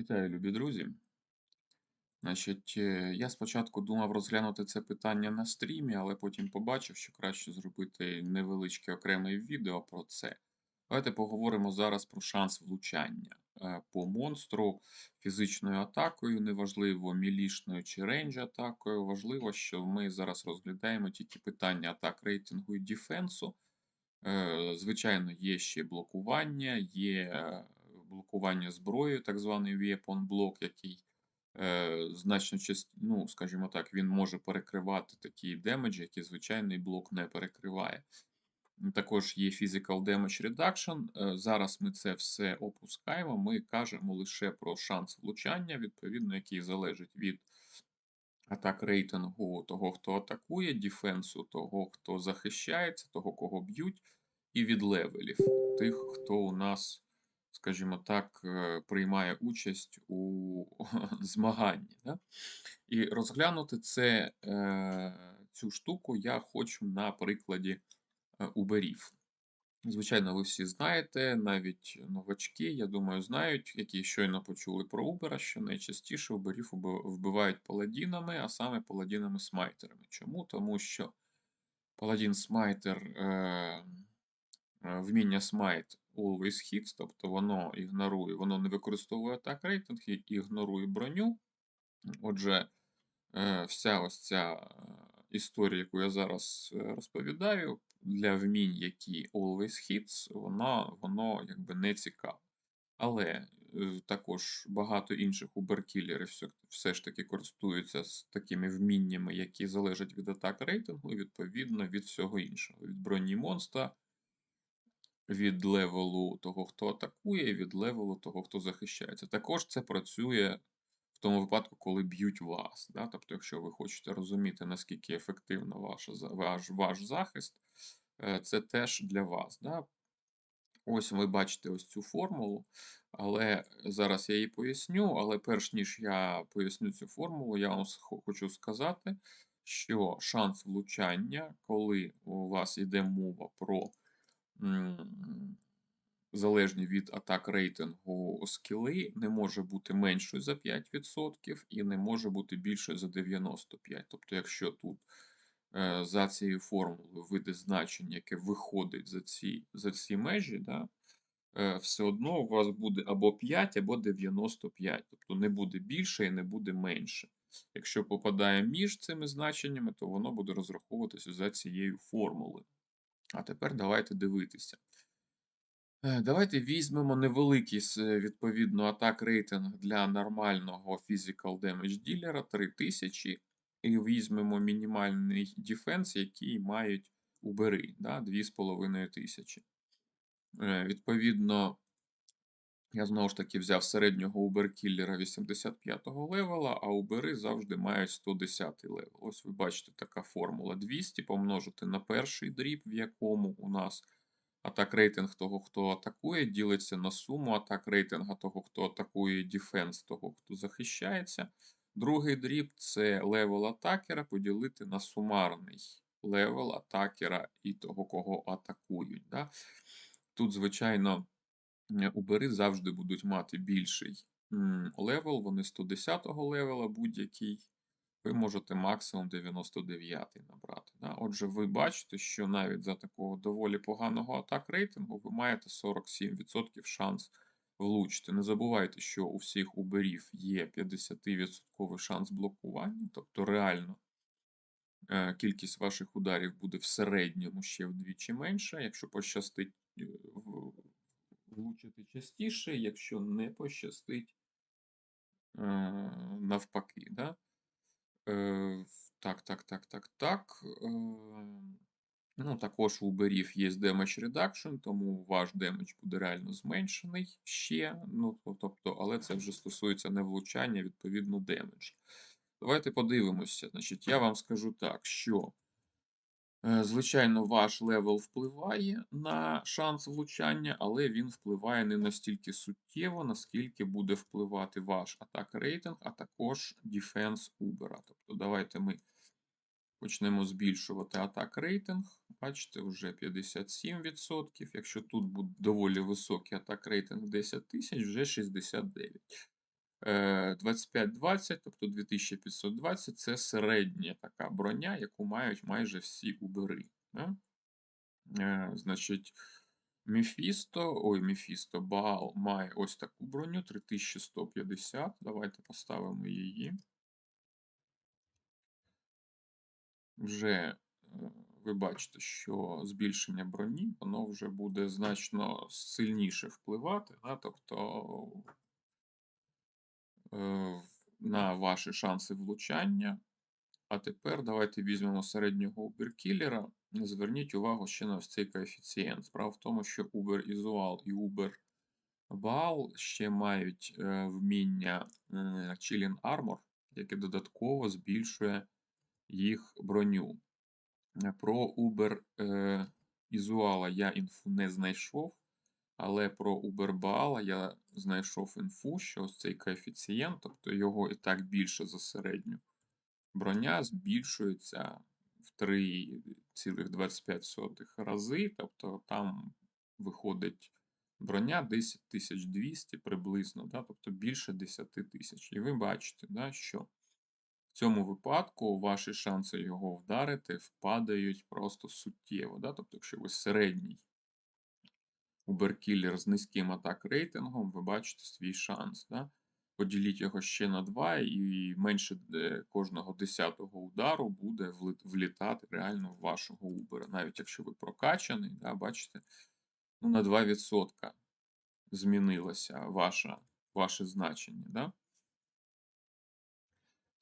Вітаю, любі друзі. Значить, е, я спочатку думав розглянути це питання на стрімі, але потім побачив, що краще зробити невеличке окреме відео про це. Давайте поговоримо зараз про шанс влучання е, по монстру фізичною атакою, неважливо мілішною чи рейндж атакою. Важливо, що ми зараз розглядаємо тільки питання атак рейтингу і дефенсу. Е, Звичайно, є ще блокування, є блокування зброєю, так званий weapon блок, який е, значно часті, ну, скажімо так, він може перекривати такі демеджі, які звичайний блок не перекриває. Також є Physical Damage Reduction. Е, Зараз ми це все опускаємо. Ми кажемо лише про шанс влучання, відповідно, який залежить від атак рейтингу того, хто атакує, дефенсу того, хто захищається, того, кого б'ють, і від левелів тих, хто у нас, скажімо так, е, приймає участь у змаганні. Да? І розглянути це, е, цю штуку я хочу на прикладі уберів. Звичайно, ви всі знаєте, навіть новачки, я думаю, знають, які щойно почули про Убера, що найчастіше уберів вбивають паладінами, а саме паладінами-смайтерами. Чому? Тому що паладін смайтер е, е, вміння смайт always hits, тобто воно ігнорує, воно не використовує атак рейтинг і ігнорує броню. Отже, е, вся ось ця е, історія, яку я зараз е, розповідаю, для вмінь, які always hits, вона, воно якби не цікаве. Але е, також багато інших уберкілерів все, все ж таки користуються з такими вміннями, які залежать від атак рейтингу, відповідно від всього іншого. Від броні монстра, від левелу того, хто атакує, і від левелу того, хто захищається. Також це працює в тому випадку, коли б'ють вас. Да? Тобто, якщо ви хочете розуміти, наскільки ефективно ваша, ваш, ваш захист, е, це теж для вас. Да? Ось ви бачите ось цю формулу, але зараз я її поясню. Але перш ніж я поясню цю формулу, я вам хочу сказати, що шанс влучання, коли у вас йде мова про залежні від атак рейтингу скіли, не може бути меншою за 5% і не може бути більшою за 95%. Тобто, якщо тут е, за цією формулою вийде значення, яке виходить за ці, за ці межі, да, е, все одно у вас буде або 5, або 95. Тобто не буде більше і не буде менше. Якщо попадає між цими значеннями, то воно буде розраховуватися за цією формулою. А тепер давайте дивитися. Е, Давайте візьмемо невеликий відповідно атак рейтинг для нормального Physical Damage ділера 3000 і візьмемо мінімальний дефенс, який мають убери, да, 2500. Е, Відповідно, я знову ж таки взяв середнього убер-кіллера 85-го левела, а убери завжди мають 110 левел. Ось ви бачите така формула 200 помножити на перший дріб, в якому у нас атак рейтинг того, хто атакує, ділиться на суму атак рейтинга того, хто атакує, і дефенс того, хто захищається. Другий дріб це левел атакера поділити на сумарний левел атакера і того, кого атакують. Да? Тут, звичайно, убери завжди будуть мати більший левел, вони 110-го левела будь-який. Ви можете максимум 99 набрати. Да? Отже, ви бачите, що навіть за такого доволі поганого атак рейтингу ви маєте 47% шанс влучити. Не забувайте, що у всіх уберів є 50% шанс блокування, тобто реально е, кількість ваших ударів буде в середньому ще вдвічі менша. Якщо пощастить е, влучити частіше, якщо не пощастить, е, навпаки. Да? Е, Так, так, так, так, так. е, Ну, також у уберів є damage reduction, тому ваш демедж буде реально зменшений ще. Ну, тобто, але це вже стосується не влучання, відповідно, демедж. Давайте подивимося. Значить, я вам скажу так, що, е, звичайно, ваш левел впливає на шанс влучання, але він впливає не настільки суттєво, наскільки буде впливати ваш атак рейтинг, а також дефенс убера. Тобто, давайте ми почнемо збільшувати атак рейтинг. Бачите, вже 57%. Якщо тут буде доволі високий атак рейтинг 10 тисяч, вже 69. Е, 2520, тобто 2520 це середня така броня, яку мають майже всі убери. Да? Е, Значить, Мефісто, ой, Мефісто, Баал має ось таку броню 3150. Давайте поставимо її. Вже е, ви бачите, що збільшення броні, воно вже буде значно сильніше впливати, да? тобто е, на ваші шанси влучання. А тепер давайте візьмемо середнього Uber-кілера. Зверніть увагу ще на ось цей коефіцієнт. Справа в тому, що Uber Isual і Uber Baal ще мають е, вміння е, Chilling Armor, яке додатково збільшує їх броню. Е, Про Uber е, Isual я інфу не знайшов, але про Uber Baal я знайшов інфу, що ось цей коефіцієнт, тобто його і так більше за середню броня збільшується в 3,25 рази, тобто там виходить броня 10200 приблизно, да, тобто більше 10 тисяч. І ви бачите, да, що в цьому випадку ваші шанси його вдарити впадають просто суттєво. Да? Тобто, якщо ви середній уберкілер з низьким атак рейтингом, ви бачите свій шанс. Да? Поділіть його ще на 2, і менше кожного 10-го удару буде влітати реально в вашого убера. Навіть якщо ви прокачаний, да, бачите, ну, на 2% змінилося ваша, ваше значення. Да?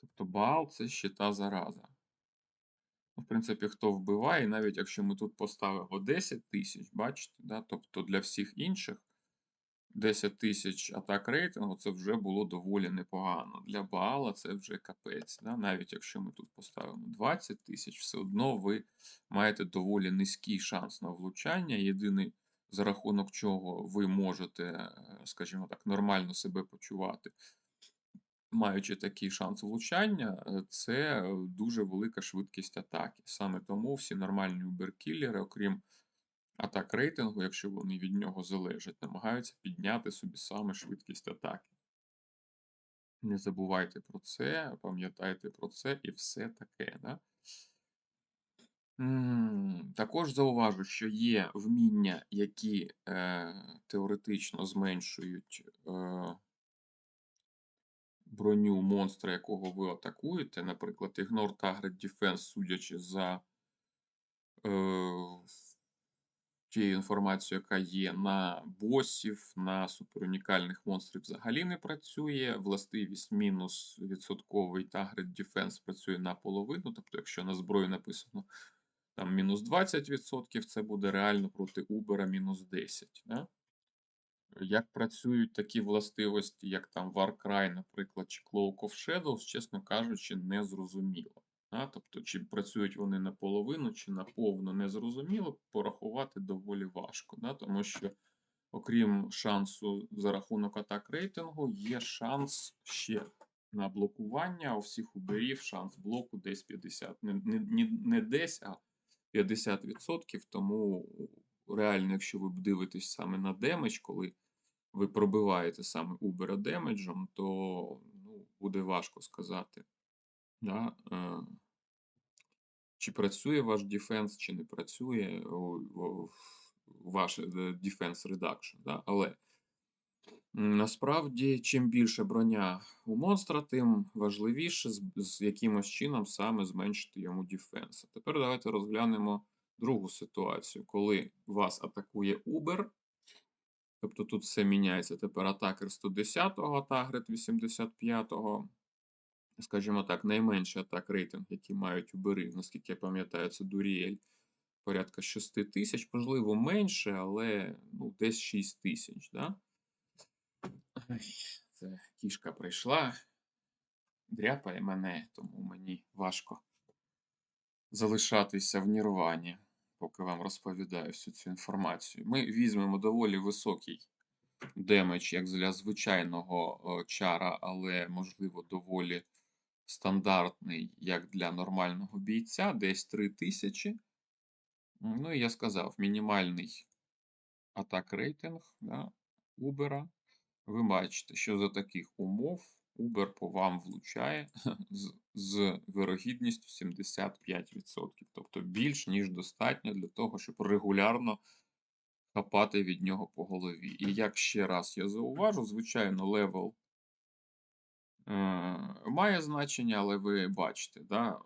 Тобто бал це ще та зараза. В принципі, хто вбиває, навіть якщо ми тут поставимо 10 тисяч, бачите, да? тобто для всіх інших 10 тисяч атак рейтингу це вже було доволі непогано. Для Баала це вже капець. Да? Навіть якщо ми тут поставимо 20 тисяч, все одно ви маєте доволі низький шанс на влучання. Єдиний, за рахунок чого ви можете, е, скажімо так, нормально себе почувати, маючи такий шанс влучання, е, це е, дуже велика швидкість атаки. Саме тому всі нормальні уберкілери, окрім атак рейтингу, якщо вони від нього залежать, намагаються підняти собі саме швидкість атаки. Не забувайте про це, пам'ятайте про це і все таке. Да? Також зауважу, що є вміння, які е, теоретично зменшують е, броню монстра, якого ви атакуєте. Наприклад, Ignore Target Defense, судячи за е, тією інформацією, яка є на босів, на суперунікальних монстрів взагалі не працює. Властивість мінус відсотковий Target Defense працює наполовину. Тобто, якщо на зброї написано там мінус 20%, це буде реально проти Uber мінус 10%. Да? Як працюють такі властивості, як там Warcry, наприклад, чи Cloak of Shadows, чесно кажучи, не зрозуміло. Да? Тобто, чи працюють вони наполовину, чи наповну, не зрозуміло, порахувати доволі важко. Да? Тому що, окрім шансу за рахунок атак рейтингу, є шанс ще на блокування. У всіх уберів шанс блоку десь 50. Не, не, не- не десь, а 50%. Тому реально, якщо ви дивитесь саме на демедж, коли ви пробиваєте саме Uber демеджем, то ну, буде важко сказати. Да? Е, чи працює ваш дефенс, чи не працює ваш е, defense reduction. Да? Але насправді, чим більше броня у монстра, тим важливіше з, якимось чином саме зменшити йому дефенс. Тепер давайте розглянемо другу ситуацію, коли вас атакує Uber. Тобто тут все міняється. Тепер атакер 110-го, атагрет 85-го. Скажімо так, найменший атак рейтинг, який мають убери, наскільки я пам'ятаю, це Дуріель порядка 6 тисяч, можливо, менше, але ну, десь 6 тисяч. Да? Це кішка прийшла, дряпає мене, тому мені важко залишатися в нірвані, поки вам розповідаю всю цю інформацію. Ми візьмемо доволі високий демедж, як для звичайного чара, але, можливо, доволі стандартний, як для нормального бійця, десь 3000. Ну, і я сказав, мінімальний атак рейтинг да, Убера ви бачите, що за таких умов Uber по вам влучає з, з вирогідністю 75%. Тобто більш ніж достатньо для того, щоб регулярно хапати від нього по голові. І як ще раз я зауважу, звичайно, левел е, має значення, але ви бачите, да,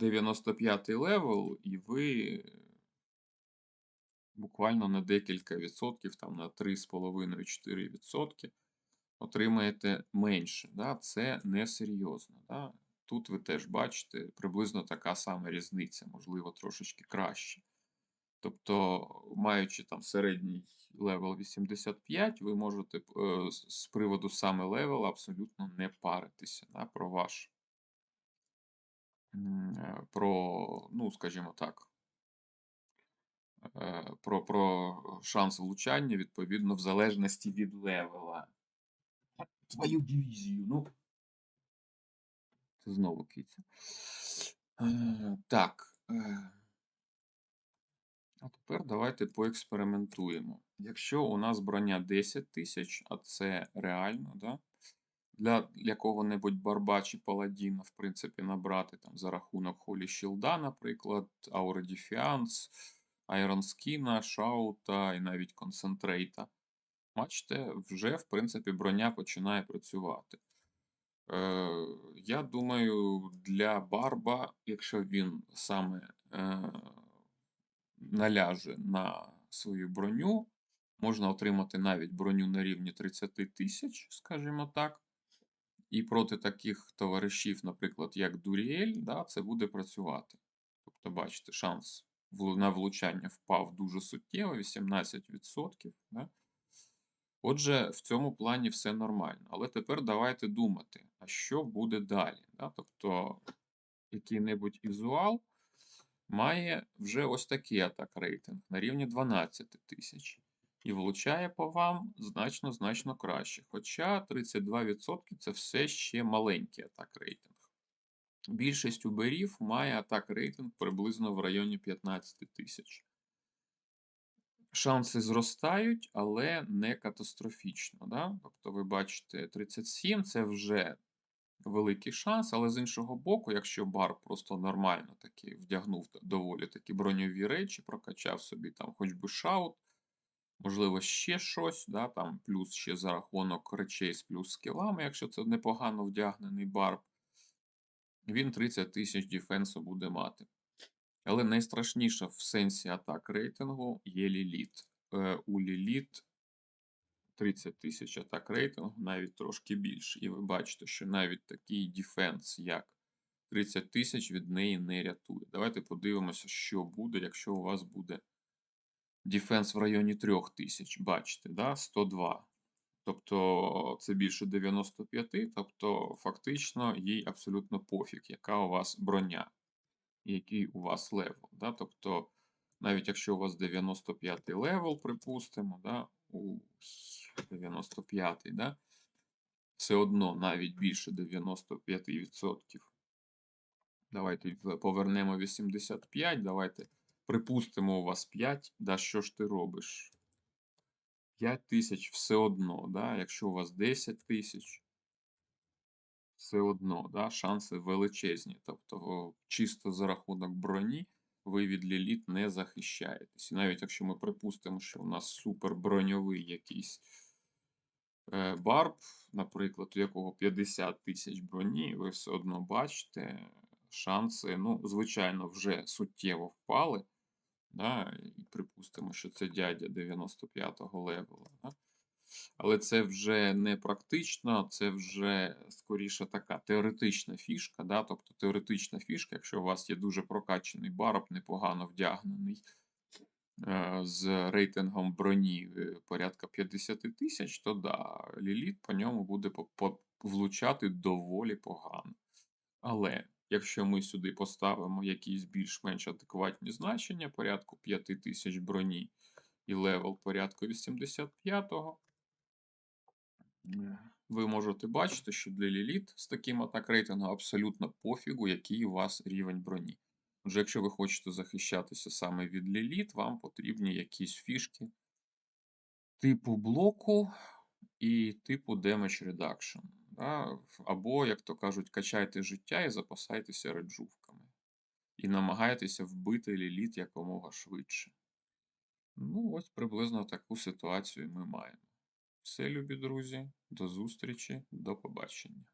95-й левел, і ви буквально на декілька відсотків, там на 3,5-4 відсотки отримаєте менше. Да? Це несерйозно. Да? Тут ви теж бачите приблизно така сама різниця, можливо, трошечки краще. Тобто, маючи там середній левел 85, ви можете е, з- приводу саме левела абсолютно не паритися да, про ваш, е, про, ну, скажімо так, е, про, про шанс влучання, відповідно, в залежності від левела. Твою дивізію, ну. Це знову киця. Е, так. Е, а тепер давайте поекспериментуємо. Якщо у нас броня 10 тисяч, а це реально, да? для якого-небудь барба чи паладіна, в принципі, набрати там за рахунок Холі Щілда, наприклад, Аура Діфіанс, Айрон Скіна, Шаута і навіть Концентрейта. Бачите, вже, в принципі, броня починає працювати. Е, я думаю, для Барба, якщо він саме е, наляже на свою броню, можна отримати навіть броню на рівні 30 тисяч, скажімо так. І проти таких товаришів, наприклад, як Дуріель, да, це буде працювати. Тобто, бачите, шанс на влучання впав дуже суттєво, 18%. Да? Отже, в цьому плані все нормально. Але тепер давайте думати, а що буде далі? Да? Тобто, який-небудь ізуал має вже ось такий атак рейтинг на рівні 12 тисяч. І влучає по вам значно-значно краще. Хоча 32% це все ще маленький атак рейтинг. Більшість уберів має атак рейтинг приблизно в районі 15 тисяч. Шанси зростають, але не катастрофічно. Да? Тобто, ви бачите, 37 це вже великий шанс, але з іншого боку, якщо бар просто нормально таки вдягнув доволі такі броньові речі, прокачав собі там хоч би шаут, можливо, ще щось, да, там плюс ще за рахунок речей з плюс скілами, якщо це непогано вдягнений барб, він 30 тисяч дефенсу буде мати. Але найстрашніше в сенсі атак рейтингу є Ліліт. Е, у Ліліт 30 тисяч атак рейтингу, навіть трошки більше. І ви бачите, що навіть такий дефенс, як 30 тисяч, від неї не рятує. Давайте подивимося, що буде, якщо у вас буде дефенс в районі 3 тисяч. Бачите, да? 102. Тобто це більше 95, тобто фактично їй абсолютно пофіг, яка у вас броня, який у вас левел. Да? Тобто, навіть якщо у вас 95 левел, припустимо, да? у 95, да? все одно навіть більше 95%. Давайте повернемо 85, давайте припустимо у вас 5, да що ж ти робиш? 5 тисяч все одно, да? якщо у вас 10 тисяч, все одно, да? шанси величезні. Тобто, чисто за рахунок броні ви від ліліт не захищаєтесь. І навіть якщо ми припустимо, що у нас супер броньовий якийсь е, барб, наприклад, у якого 50 тисяч броні, ви все одно бачите, шанси, ну, звичайно, вже суттєво впали. Да? І припустимо, що це дядя 95-го левела. Да? Але це вже не практично, це вже скоріше така теоретична фішка. Да? Тобто теоретична фішка, якщо у вас є дуже прокачаний барб, непогано вдягнений е, з рейтингом броні е, порядка 50 тисяч, то да, ліліт по ньому буде влучати доволі погано. Але якщо ми сюди поставимо якісь більш-менш адекватні значення, порядку 5 тисяч броні і левел порядку 85-го, ви можете бачити, що для ліліт з таким атак рейтингом абсолютно пофігу, який у вас рівень броні. Отже, якщо ви хочете захищатися саме від ліліт, вам потрібні якісь фішки типу блоку, і типу Damage Reduction. Да? Або, як то кажуть, качайте життя і запасайтеся реджувками. І намагайтеся вбити ліліт якомога швидше. Ну, ось приблизно таку ситуацію ми маємо. Все, любі друзі, до зустрічі, до побачення.